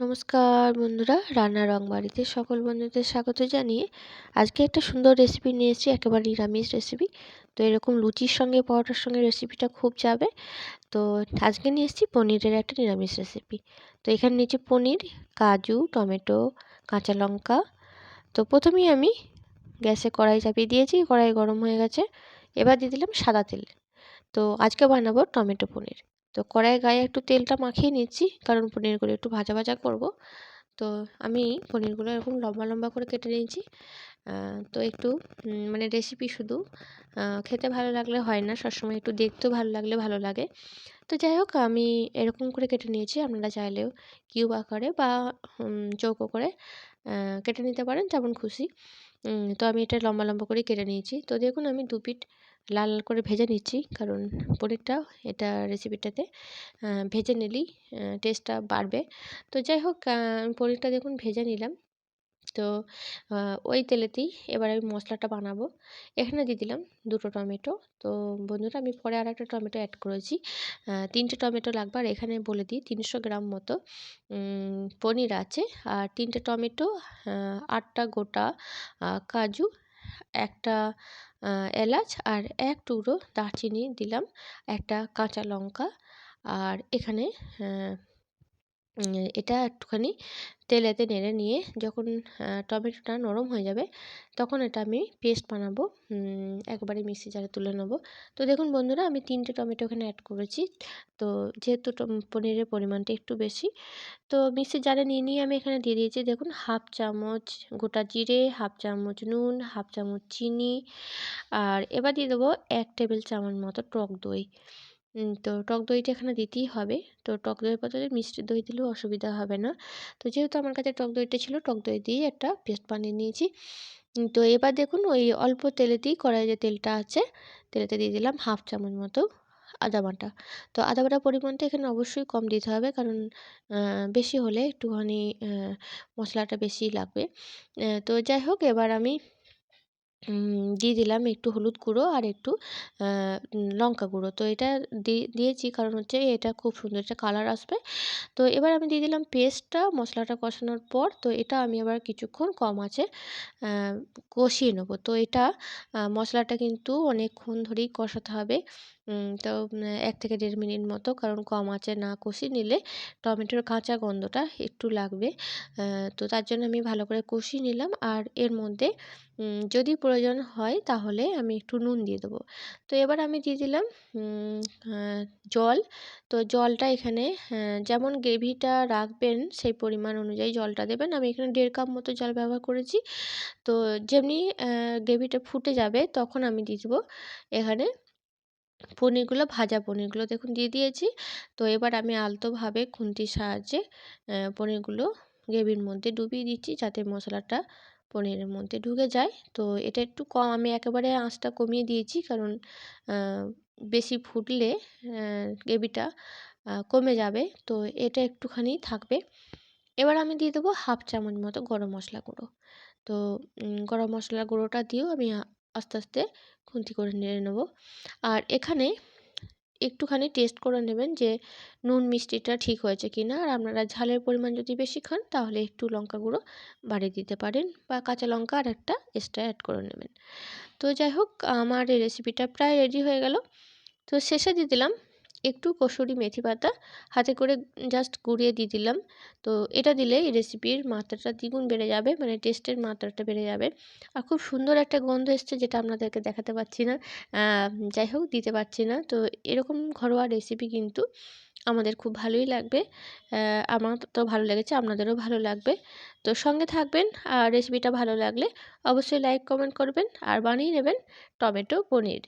নমস্কার বন্ধুরা, রান্না রং বাড়িতে সকল বন্ধুদের স্বাগত জানিয়ে আজকে একটা সুন্দর রেসিপি নিয়ে এসেছি একেবারে নিরামিষ রেসিপি তো এরকম লুচির সঙ্গে, পরোটার সঙ্গে রেসিপিটা খুব যাবে। তো আজকে নিয়ে এসেছি পনিরের একটা নিরামিষ রেসিপি তো এখানে নিচে পনির, কাজু, টমেটো, কাঁচা লঙ্কা। তো প্রথমেই আমি গ্যাসে কড়াই চাপিয়ে দিয়েছি, কড়াই গরম হয়ে গেছে। এবার দিয়ে দিলাম সাদা তেল। তো আজকে বানাবো টমেটো পনির। তো কড়াইয়ের গায়ে একটু তেলটা মাখিয়ে নিচ্ছি, কারণ পনিরগুলো একটু ভাজা ভাজা করব। তো আমি পনিরগুলো এরকম লম্বা লম্বা করে কেটে নিয়েছি। তো একটু মানে রেসিপি শুধু খেতে ভালো লাগলে হয় না, সবসময় একটু দেখতেও ভালো লাগলে ভালো লাগে। তো যাই হোক, আমি এরকম করে কেটে নিয়েছি, আপনারা চাইলেও কিউব আকারে বা চৌকো করে কেটে নিতে পারেন, যেমন খুশি। তো আমি এটা লম্বা লম্বা করে কেটে নিয়েছি। তো দেখুন, আমি দু পিঠ লাল লাল করে ভেজে নিচ্ছি, কারণ পনিরটা এটা রেসিপিটাতে ভেজে নিলেই টেস্টটা বাড়বে। তো যাই হোক পনিরটা দেখুন, ভেজে নিলাম। তো ওই তেলেতেই এবার আমি মশলাটা বানাবো। এখানে দিয়ে দিলাম দুটো টমেটো। তো, বন্ধুরা, আমি পরে আর একটা টমেটো অ্যাড করেছি। তিনটে টমেটো লাগবে। আর এখানে বলে দিই তিনশো গ্রাম মতো পনির আছে। আর তিনটে টমেটো আটটা গোটা কাজু, একটা এলাচ আর এক টুকরো দারচিনি দিলাম, একটা কাঁচা লঙ্কা। আর এখানে এটা একটুখানি তেলেতে নেড়ে নিয়ে যখন টমেটোটা নরম হয়ে যাবে, তখন এটা আমি পেস্ট বানাবো। একবারে মিক্সি জারে তুলে নেব। তো দেখুন বন্ধুরা, আমি তিনটে টমেটো এখানে অ্যাড করেছি। তো যেহেতু পনিরের পরিমাণটা একটু বেশি, তো মিক্সি জারে নিয়ে নিয়ে আমি এখানে দিয়ে দিয়েছি দেখুন হাফ চামচ গোটা জিরে, হাফ চামচ নুন, হাফ চামচ চিনি, আর এবার দিয়ে দেবো এক টেবিল চামচ মতো টক দই। তো টক দইটা এখানে দিতেই হবে। তো টক দইয়ের বদলে মিষ্টি দই দিলেও অসুবিধা হবে না। তো যেহেতু আমার কাছে টক দইটা ছিল, টক দই দিয়ে একটা পেস্ট বানিয়ে নিয়েছি। তো এবার দেখুন ওই অল্প তেলেতেই কড়াই যে তেলটা আছে, তেলেতে দিয়ে দিলাম হাফ চামচ মতো আদা বাটা। তো আদা বাটার পরিমাণটা এখানে অবশ্যই কম দিতে হবে কারণ বেশি হলে একটুখানি মশলাটা বেশি লাগবে। তো যাই হোক এবার আমি দিয়ে দিলাম একটু হলুদ গুঁড়ো আর একটু লঙ্কা গুঁড়ো। তো এটা দিয়েছি কারণ হচ্ছে এটা খুব সুন্দর একটা কালার আসবে। তো এবার আমি দিয়ে দিলাম পেস্টটা, মশলাটা কষানোর পর, তো এটা আমি আবার কিছুক্ষণ কম আছে কষিয়ে নেব। তো এটা মশলাটা কিন্তু অনেকক্ষণ ধরেই কষাতে হবে। তো এক থেকে দেড় মিনিট মতো কারণ কম আঁচে না কষিয়ে নিলে টমেটোর কাঁচা গন্ধটা একটু লাগবে। তো তার জন্য আমি ভালো করে কষিয়ে নিলাম। আর এর মধ্যে যদি প্রয়োজন হয়, তাহলে আমি একটু নুন দিয়ে দেবো। তো এবার আমি দিয়ে দিলাম জল। তো জলটা এখানে যেমন গ্রেভিটা রাখবেন সেই পরিমাণ অনুযায়ী জলটা দেবেন। আমি এখানে দেড় কাপ মতো জল ব্যবহার করেছি। তো যেমনি গ্রেভিটা ফুটে যাবে, তখন আমি দিয়ে দেবো এখানে পনিরগুলো, ভাজা পনিরগুলো। দেখুন, দিয়ে দিয়েছি। তো এবার আমি আলতোভাবে খুন্তির সাহায্যে পনিরগুলো গ্রেভির মধ্যে ডুবিয়ে দিচ্ছি যাতে মশলাটা পনিরের মধ্যে ঢুকে যায়। তো এটা একটু কম, আমি একেবারে আঁচটা কমিয়ে দিয়েছি কারণ বেশি ফুটলে গ্রেভিটা কমে যাবে। তো এটা একটুখানি থাকবে। এবার আমি দিয়ে দেবো হাফ চামচ মতো গরম মশলা গুঁড়ো। তো গরম মশলা গুঁড়োটা দিয়েও আমি আস্তে আস্তে খুন্তি করে নেড়ে নেব। আর এখানে একটুখানি টেস্ট করে নেবেন যে নুন মিষ্টিটা ঠিক হয়েছে কি না আর আপনারা ঝালের পরিমাণ যদি বেশি খান, তাহলে একটু লঙ্কা গুঁড়ো বাড়িয়ে দিতে পারেন বা কাঁচা লঙ্কা আর একটা এক্সট্রা অ্যাড করে নেবেন। তো যাই হোক, আমার এই রেসিপিটা প্রায় রেডি হয়ে গেল। তো শেষে দিয়ে দিলাম একটু কসুরি মেথি পাতা হাতে করে জাস্ট গুঁড়িয়ে দিয়ে দিলাম। তো এটা দিলে এই রেসিপির মাত্রাটা দ্বিগুণ বেড়ে যাবে মানে টেস্টের মাত্রাটা বেড়ে যাবে। আর খুব সুন্দর একটা গন্ধ এসছে যেটা আপনাদেরকে দেখাতে পাচ্ছি না যাই হোক দিতে পারছি না। তো এরকম ঘরোয়া রেসিপি কিন্তু আমাদের খুব ভালোই লাগবে আমার তো ভালো লেগেছে, আপনাদেরও ভালো লাগবে। তো সঙ্গে থাকবেন, আর রেসিপিটা ভালো লাগলে অবশ্যই লাইক কমেন্ট করবেন, আর বানিয়ে নেবেন টমেটো পনির।